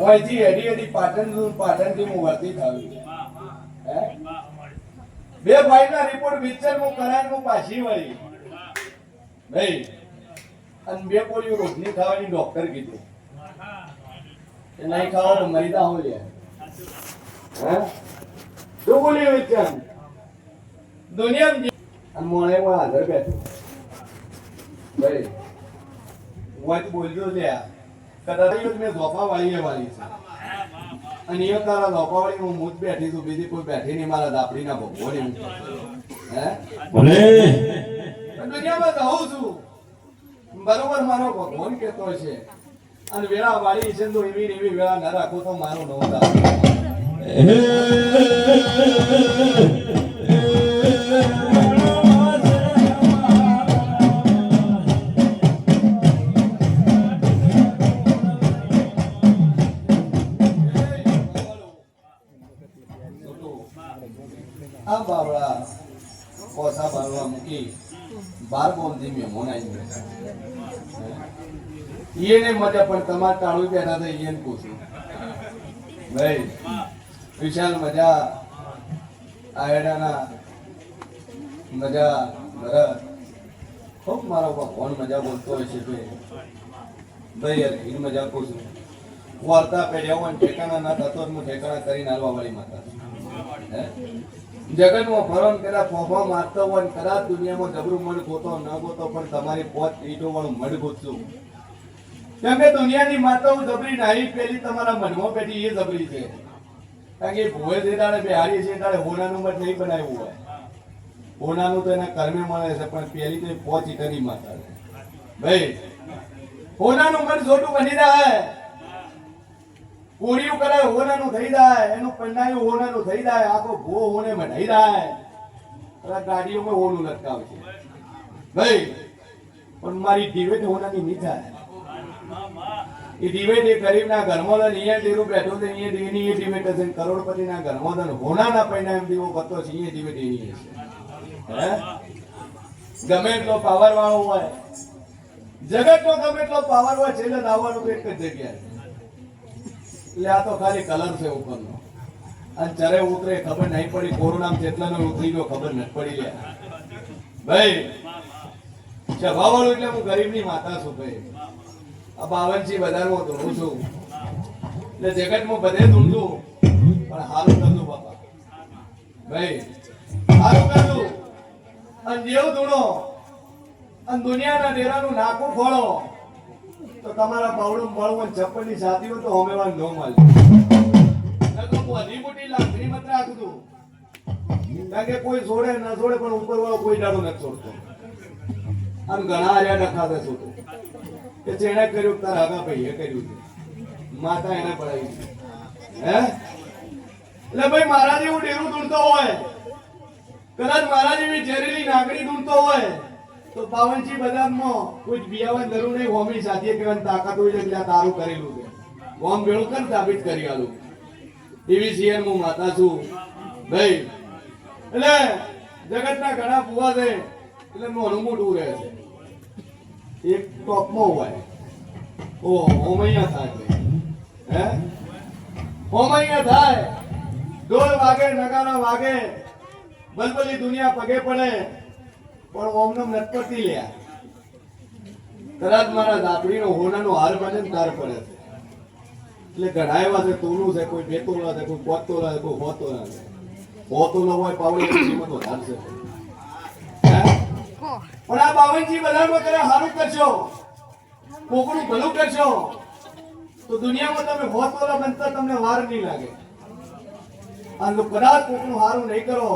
ઓયથી હેડી હેડી પાટણનું, પાટણથી હું વર્તી થાવી હે? બે ભાઈના રિપોર્ટ વિચાર હું કરાર હું પાછી વળી. ભાઈ અને બે પોલી રોજની ખાવાની ડોક્ટર કીધું. કે નહીં ખાવો તો જા હું? શું બોલ્યું વિચાર? દુનિયા અને મોણે હું હાજર બેઠો. ભાઈ, હું જ બોલજો લે કદાચ મેં ધોપા વાળી વાળી છે. અને એ તારા ધોપા વાળી હું મૂજ બેઠી છું બીજી કોઈ બેઠી નહીં મારા દાપડીના ભગવાન એવું હે? ભલે. દુનિયામાં રહું છું. બરોબર મારો ભગવાન કહેતો છે. અને વેળા વાળી છે તો એવી ને એવી વેળા ના રાખો તો મારો નવો ઈને મજા પણ તમારે ટાળું બેઠા હતા ઈને પૂછ્યું ભાઈ, વિશાલ મજા આયડાના મજા ભરત ખૂબ મારો ફોન મજા બોલતો હોય છે ભાઈ? ભાઈ, યાર ઈને મજા પૂછું. વાર્તા પહેર્યા હોય ઠેકાણા ના થતો હું ઠેકાણા કરીને હાલવા વાળી માતા જગતમાં ફરણ કરા ફોફા મારતો હોય કદાચ દુનિયામાં જબરું મળ ગોતો ન ગોતો, પણ તમારી પોત ઈટો વાળું મળ ગોતશું. કેમ કે દુનિયાની માતાઓ જબરી નાહી, પેલી તમારા મનમાં બેઠી, એ જબરી છે. કારણ કે ભોય જે તારે બેહારી છે તારે હોનાનું મત નહીં બનાવ્યું હોય. હોનાનું તો એના કર્મે મળે છે, પણ પેલી તો પહોંચી કરી માતા છે. ભાઈ, હોનાનું મન જોટું બની જાય. કોળિયું કરાય, હોનાનું થઈ જાય. એનું પન્નાયું હોનાનું થઈ જાય. આખો ભો હોને મઢાઈ જાય. પેલા ગાડીઓમાં હોનું લટકાવે છે. ભાઈ, પણ મારી ડિવેટ હોનાની નહીં થાય. એ ધીમે એ ગરીબના ઘરમાં અહીંયા ડેરું બેઠો છે અહીંયા દેની એ ડિવેટ હશે કરોડપતિના ઘરમાં તો હોનાના એમ દીવો બતો છે, અહીંયા ધીમે હશે હે? ગમે એટલો પાવર વાળો હોય. જગતનો ગમે એટલો પાવર હોય, છેલ્લે તો એક જ જગ્યાએ. એટલે આ તો ખાલી કલર છે ઉપરનો. અને જ્યારે ઉતરે, ખબર નહીં પડી કોરોના જેટલાનો ઉતરી ગયો, ખબર નથી પડી લે ભાઈ સ્વભાવવાળું એટલે હું ગરીબની માતા છું, ભાઈ. આ બાવનજી વધારે હું ધૂણું છું. એટલે જગતમાં બધે ધૂણું પણ હારું કરતું બાપા. ભાઈ, હારું કરતું અને જેવું ધૂણો, અને દુનિયાના ડેરાનું નાકું ખોળો તો તમારા બાવડું મળવું ચપ્પલની સાથી હોય તો વાર ન મળે. હજી મોટી લાકડી મત છું. કારણ કે કોઈ છોડે, ન છોડે, પણ ઉપર વાળો કોઈ દાડો નથી છોડતો. આમ ઘણા હર્યા નખાતા છોડે કે જેણે કર્યું તારા આગા ભાઈએ કર્યું માતા એને પડાવી હે? એટલે ભાઈ મારા જેવું ડેરું ઢૂંઢતો હોય, કદાચ મારા જેવી ઝેરીલી નાગડી ઢૂંઢતો હોય, તો પાવનજી બદામમાં કોઈ બિયાવા જરૂર નહીં હોમી સાથે કહેવાની તાકાત હોય છે એટલે તારું કરેલું છે. ગોમ ભેળું કર, સાબિત કરી આલું. એવી સિયર હું માતા છું. ભાઈ, એટલે જગતના ઘણા ફુવા છે, એટલે મોનું મોટું રહે છે. એક ટોપમાં હોય. ઓ ઓમૈયા થાય હે? ઓમૈયા થાય. ઢોલ વાગે, નગારા વાગે. બલબલી દુનિયા પગે પડે. પણ ઓમનો નટપટી લ્યા કદાચ મારા દાપડીનો હોનાનો હાર બને ને તાર પડે છે. એટલે ઘણા એવા છે તોલું છે, કોઈ બેતોલા છે કોઈ પોતોલા છે કોઈ હોતોલા છે હોતોલા હોય, પાવડી કિંમત વધારે છે. હે? આ બાવનજી બધામાં કરે સારું કરશો. કોકનું ભલું કરશો. તો દુનિયામાં તમે હોત વાળા બનતા તમને વાર નહીં લાગે. અને કદાચ કોકનું સારું નહીં કરો,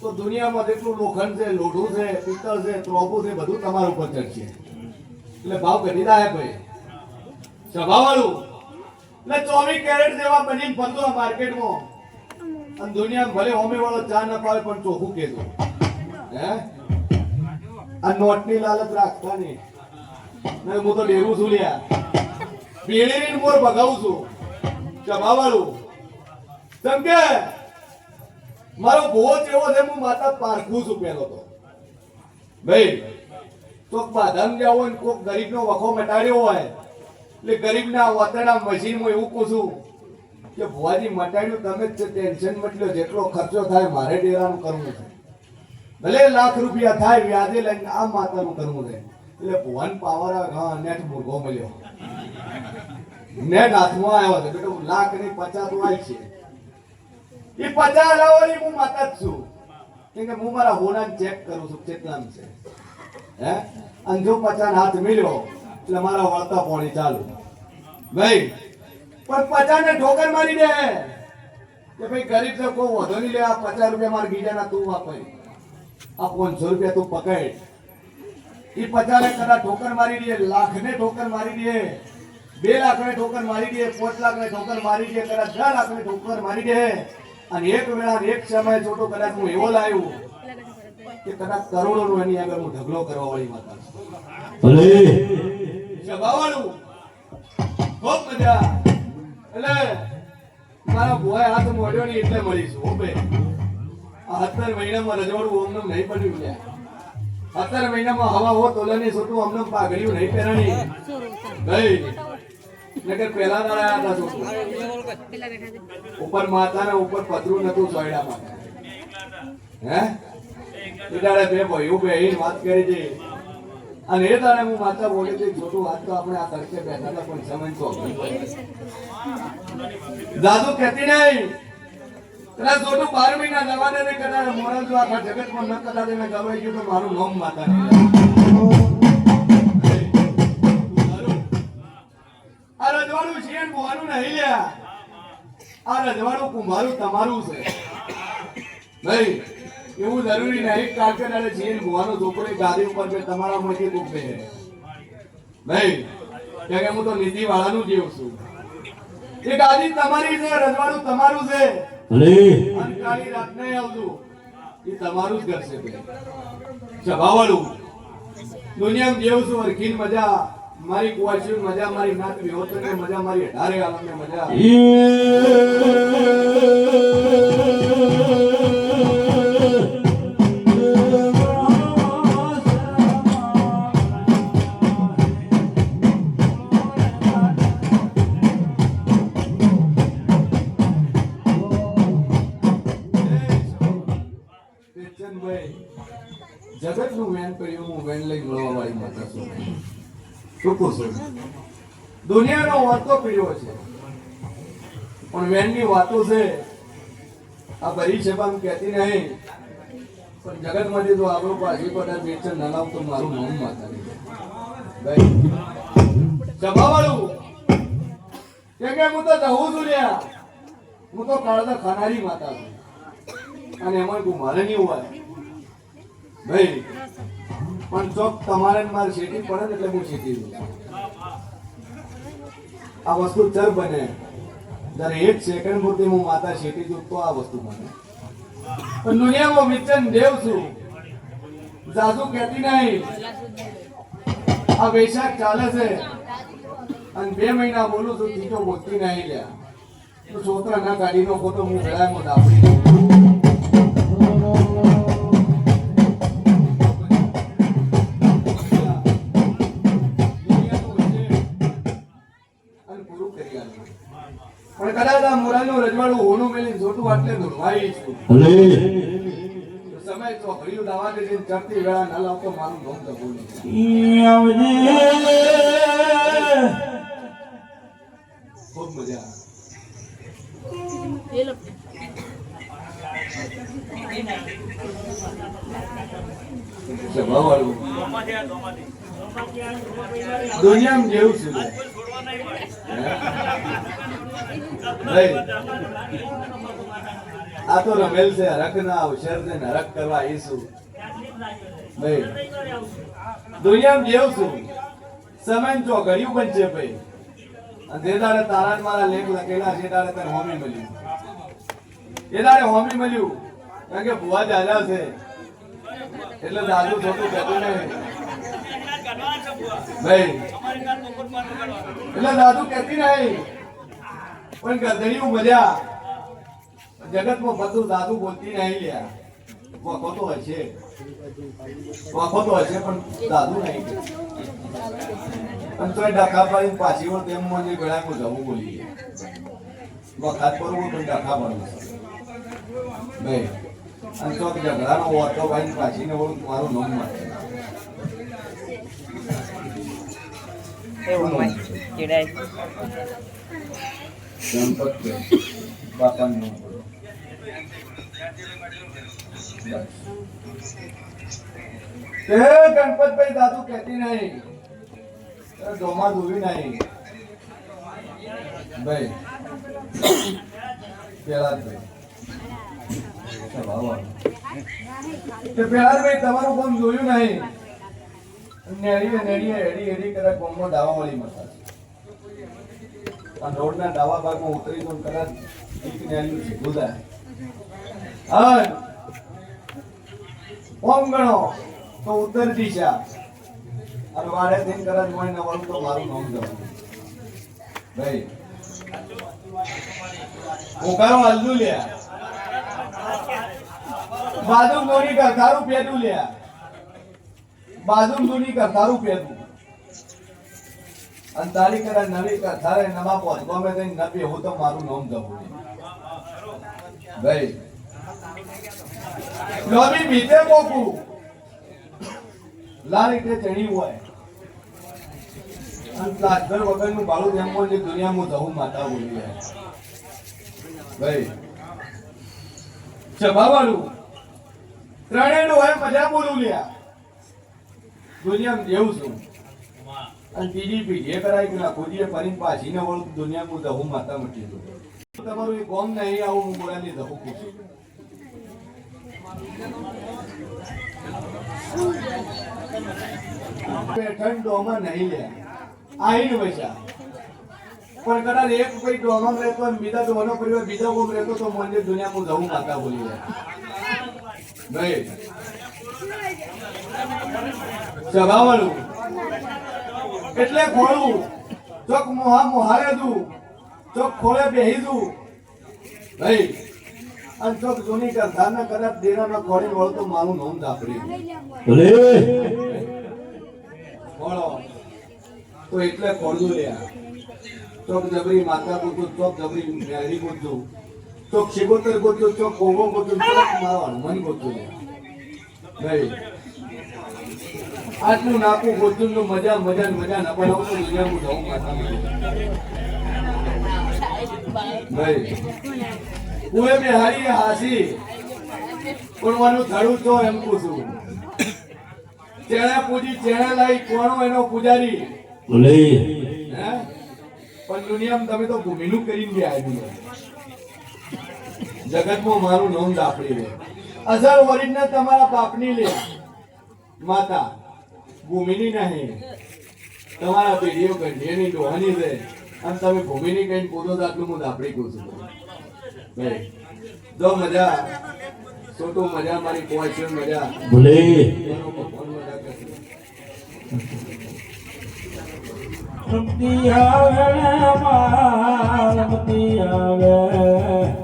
તો દુનિયામાં જેટલું લોખંડ છે, લોઢું છે, પિત્તળ છે ત્રોપું છે, બધું તમારા ઉપર ચડશે. એટલે ભાવ ઘટી રહ્યા ભાઈ. સ્વભાવવાળું એટલે ચોવીસ કેરેટ જેવા બની ફરતો માર્કેટમાં. અને દુનિયામાં ભલે હોમે વાળો ચા ન પાવે પણ ચોખ્ખું કહેતો હે? આ નોટની લાલચ રાખતા નહીં હું તો ડેરું છું લ્યા. પીળીની મોર ભગાવું છું. સ્વભાવવાળું કેમ કે મારો બોજ એવો છે, હું માતા પારખું છું પેલો તો. ભાઈ, કોક બાધામ ગયા હોય કોક ગરીબનો વખો મટાડ્યો હોય, એટલે ગરીબના મશીન મશીનમાં એવું કહું છું કે ભુવાજી, મટાડ્યું તમે જ ટેન્શન મટલ્યો જેટલો ખર્ચો થાય મારે ડેરાનું કરવું છે. ભલે લાખ રૂપિયા થાય વ્યાજે લઈને આ માતાનું કરવું છે એટલે ભુવન પાવર હા, નેટ મુર્ગો મળ્યો. નેટ હાથમાં આવ્યો છે બેટો લાખની પચાસ વાય છે. એ પચાસ લાવવાની હું માતા જ છું. કેમ કે હું મારા હોના ચેક કરું છું કેટલામ છે. હે? અને જો પચાસ હાથ મળ્યો, એટલે મારા વળતા પોણી ચાલુ. ભાઈ, પણ પચાસ ને ઠોકર મારી દે. કે ભાઈ ગરીબ કોઈ વધો નહીં લે, આ પચાસ રૂપિયા મારા બીજાના તું વાપરી. આ પાંચસો રૂપિયા તું પકડ. એ પચાસ કદાચ ઠોકર મારી દે લાખ ને ઠોકર મારી દે બે લાખ ને ઠોકર મારી દે પાંચ લાખ ને ઠોકર મારી દે કદાચ દસ લાખ ને ઠોકર મારી દે. અને એક વેળા એક સમય છોટો કદાચ હું એવો લાવ્યો કે કદાચ કરોડો નો એની આગળ હું ઢગલો કરવા વાળી માતા છું. ભલે. જગાવાળું ખૂબ મજા. એટલે મારા ભોય હાથ મોઢ્યો નહીં એટલે મળીશું હો બે મહિનામાં રજવાડું અમને નહીં પડ્યું છે. સત્તર મહિનામાં હવા હો તોલાની સોટું અમને પાઘડ્યું નહીં પહેરાણી. ગઈ નગર પહેલા દાડા હતા સોટું ઉપર માતા ને ઉપર પતરું નતું સોયડા માટે. હે? એ દાડે બે ભાઈઓ બે વાત કરી હતી. અને એ તારે હું માતા બોલી હતી, છોટું વાત તો આપણે આ તરફે બેઠા હતા પણ સમજ તો દાદુ કહેતી નહીં. કદાચ બાર મહિના કદાચ મોરા જો આખા જગતમાં ન કદાચ એને ગવાઈ ગયું તો મારું નામ માતા આ રજવાડું છે તમારું છે. નહીં, એવું જરૂરી નહીં કારકડાને છે ને ભુવાનો છોકરો ગાદી ઉપર બે તમારા માંથી દુઃખ બે નહીં કે હું તો નીતિ વાળાનું જીવ છું. એ ગાદી તમારી છે, રજવાડું તમારું છે. ભલે. અને કાળી રાત નહીં આવતું એ તમારું જ ઘર છે દુનિયામાં જેવું છું હરખીન મજા. મારી કુવાશી મજા મારી નાત વિહોતને મજા મારી અઢારે આલમને મજા. જગતનું વેન કર્યું હું વેન લઈ મળવા વાળી માતા છું ટૂંકું છું દુનિયાનો વાતો પીડ્યો છે પણ વેનની વાતો છે આ ભરી છે પણ કહેતી નહીં પણ જગતમાંથી તો આપણું પાછી પણ વેચન ના લાવ તો મારું નામ માતા સભાવાળું કેમ કે હું તો જવું છું લ્યા હું તો કાળતા ખાનારી માતા છું અને એમાં મારે નહીં હોય ભાઈ પણ ચોક તમારે મારે શેટી પડે ને એટલે હું શેટી દઉં આ વસ્તુ ચર બને. જ્યારે એક સેકન્ડ પૂરતી હું માતા શેટી દઉં તો આ વસ્તુ બને. પણ દુનિયામાં મિચન દેવ છું. જાદુ કહેતી નહીં. આ વૈશાખ ચાલે છે. અને બે મહિના બોલું છું ત્રીજો બોલતી નહીં લ્યા. તો છોકરા ના ગાડીનો ફોટો હું ગળામાં દાબડી મોરાનું રજવાડું હોનું મેલી જોતું આટલે દુર્વાઈ છું સમય તો હરિયું દાવા દે ચડતી વેળા ના લાવતો મારું નામ તો ખૂબ મજા દુનિયામાં જેવું છે. આ તો રમેલ છે હરકના અવસર છે ને હરક કરવા આવીશું ભાઈ દુનિયામાં જેવું છું. સમય તો ઘડિયું છે ભાઈ. જે દાડે તારા મારા લેખ લખેલા જે દાડે તને હોમી મળ્યું. એ દાડે હોમી મળ્યું. કારણ કે ભુવા દાદા છે. એટલે દાદુ થોડું જતું નહીં. ભાઈ એટલે દાદુ કહેતી નહીં. પણ ગધડીયું મજા જગતમાં બધું દાદુ બોલતી નહીં લ્યા વખો તો હશે. વખો તો હશે, પણ દાદુ નહીં. પણ તોય ડખા પાડી પાછી વળ તેમ મને ગળામાં જવું બોલી. વખાત કરવું પણ ડખા પાડવું નહીં અને તો ઝઘડાનો ઓટો ભાઈ પાછી ને વળું મારું નામ માટે એવું હોય. ગણપતભાઈ દાદુ કહેતી નહીં. ડોમા દોરી નહીં. ભાઈ પેલાદભાઈ પેલાદભાઈ તમારું કોમ જોયું નહીં. નેડીએ નેડીએ હેડી હેડી કદાચ દાવા મળી મસાજ. આ રોડના ડાવા ભાગમાં ઉતરી તો કદાચ ઓમ ગણો. તો ઉત્તર દિશા. અને મારે દિન કદાચ મને ન વળું તો મારું નામ જવાનું ભાઈ. ઉકારો હલ્દુ લ્યા. બાદુમ ગોરી કર, તારું પેદું લ્યા. બાદુમ ગોરી કર, તારું પેદું. અને તારી કરે નવી તારે નવા પહોંચ ગમે તઈ નવી હું તો મારું નામ જવું ભાઈ. લોબી બીતે બોકુ. લાલ એટલે ચણી હોય. અને પ્લાસ્ટર વગરનું બાળું જેમ જે દુનિયામાં જવું માતા બોલી ભાઈ. સ્વભાવવાળું ત્રણેયનું હોય મજા બોલું લ્યા. દુનિયામાં જેવું છું. અને ત્રીજી પેઢીએ કરાય કે ના ખોદીએ ફરીને પાછી. ને વળું દુનિયામાં જવું માતા મટી દઉં તમારું એ કોમ નહીં આવું હું બોલાની જવું પૂછું. પેઠણ ડોમાં નહીં લે. આઈને પૈસા પણ કદાચ એક કોઈ ડોમાં રહેતો અને બીજા ડોનો પરિવાર બીજા કોમ રહેતો તો મને દુનિયામાં જવું માતા બોલી લે ભાઈ સ્વભાવવાળું એટલે ખોળું ચોક મોહા મોહારે દું ચોક ખોળે બેહી દઉં. ભાઈ અને ચોક જૂની કરતા કદાચ દેરાના ખોળી વળતો મારું નામ દાપડી ભલે ખોળો. તો એટલે ખોળું લ્યા ચોક જબરી માતા ગોતું ચોક જબરી મેરી ગોતું ચોક શિગોતર ગોતું ચોક કોગો ગોતું ચોક મારો હનુમાન ગોતું લ્યા ભાઈ આટલું નાખું ગોતું નું મજા મજા મજા ના બનાવું તો દુનિયા હું જાઉં માતા કુએ બે હારી હાસી. કોણવાનું થડું તો એમ પૂછું. ચેણા પૂજી ચેણા લાઈ કોણો એનો પૂજારી? ભલે હે? પણ દુનિયામાં તમે તો ભૂમિનું કરીને ગયા આદમી જગતમાં મારું નામ દાપડી લે. અસર ઓરિજિનલ તમારા બાપની લે માતા. ભૂમિની નહીં. તમારા પેઢીઓ ગંઢિયાની જોવાની છે. અને તમે ભૂમિની કઈ બોલો તો આટલું હું દાપડી કહું છું. જો મજા તો તો મજા મારી કોઈ મજા. ભૂલે. ભક્તિ આવે માલ ભક્તિ આવે.